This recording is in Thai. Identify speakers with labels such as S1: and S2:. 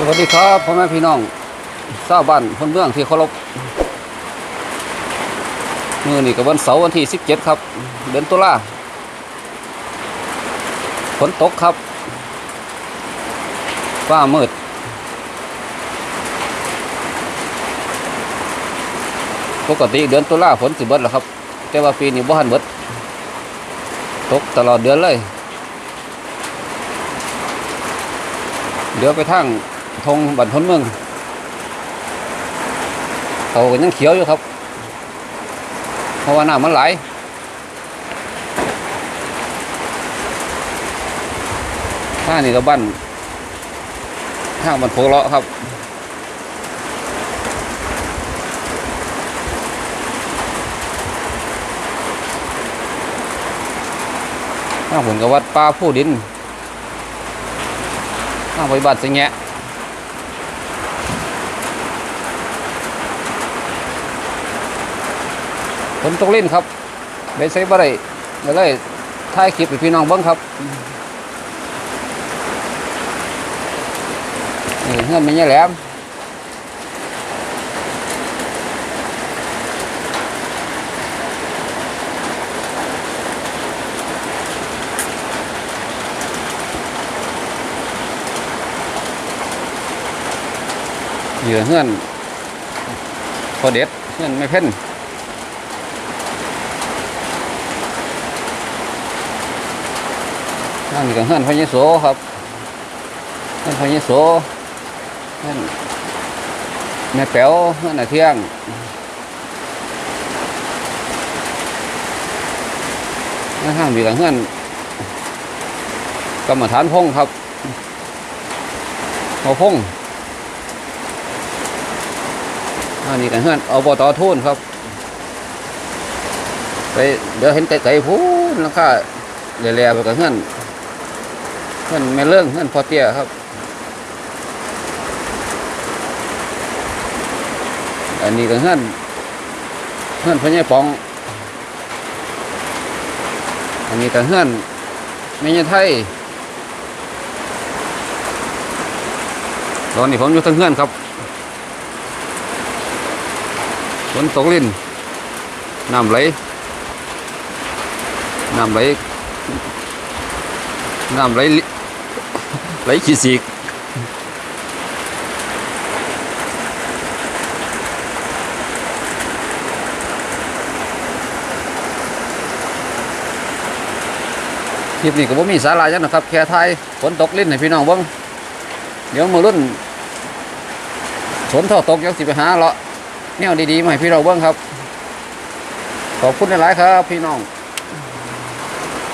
S1: สวัสดีครับพ่อแม่พี่น้องชาวบ้านคนเมืองที่เคารพมือนี่กับวันเสาร์วันที่ 17 ครับ เดือนตุลาฝนตกครับ ฟ้ามืดปกติเดือนตุลาฝนสิเบิดแล้วครับ แต่ว่าปีนี้บ่ทันเบิด ตกตลอดเดือนเลย เดี๋ยวไปทาง ทงบันทนเมืองเขาก็ยังเขียวอยู่ครับ เพราะว่าน้ำมันไหลท่านี่ก็บ้านทางบันโพเลาะครับทางผลกับวัดป้าผู้ดินทางไปบัตรสิงแงะ นตกเล่นครับได้ใช้บ่ได้ก็เลยถ่ายคลิปให้พี่น้องเบิ้งครับนี่เงื่อนไม่ใช่แหลมเหยื่อเงื่อนพอเด็ดเงื่อนไม่เพ่น นั่นก็เฮือนพญโสครับเฮือนพญโสเฮือนแม่แป๋วเฮือนอาเที่ยงนั่นห้างมีกับเฮือนกรรมฐานพงครับพอาพงอันนี้กับเฮือนเอาบตอทุนครับ ไปเดี๋ยวเห็นไกลๆพูนแล้วก็เรียๆไปกับเฮือน เพื่อนแม่เรื่องเพื่อนพอเตี้ยครับ อันนี้ก็เพื่อนเพื่อนพญายปอง อันนี้ก็เพื่อนแม่ยายไทยตอนนี้ผมอยู่ทั้งเพื่อนครับฝนตกลินน้ำไหลน้ำไหลน้ำไหล ไหลขี้สีกคลิปนี้ก็บ่มีสาระยังนะครับ แค่ไทยฝนตกลิ้นให้พี่น้องเบิ่งเดี๋ยวมือรุ่นฝนท่าตกยังสิไปหาเลาะแนวดีๆมาให้พี่เราเบิ่งครับ ขอบคุณหลายๆครับ พี่น้อง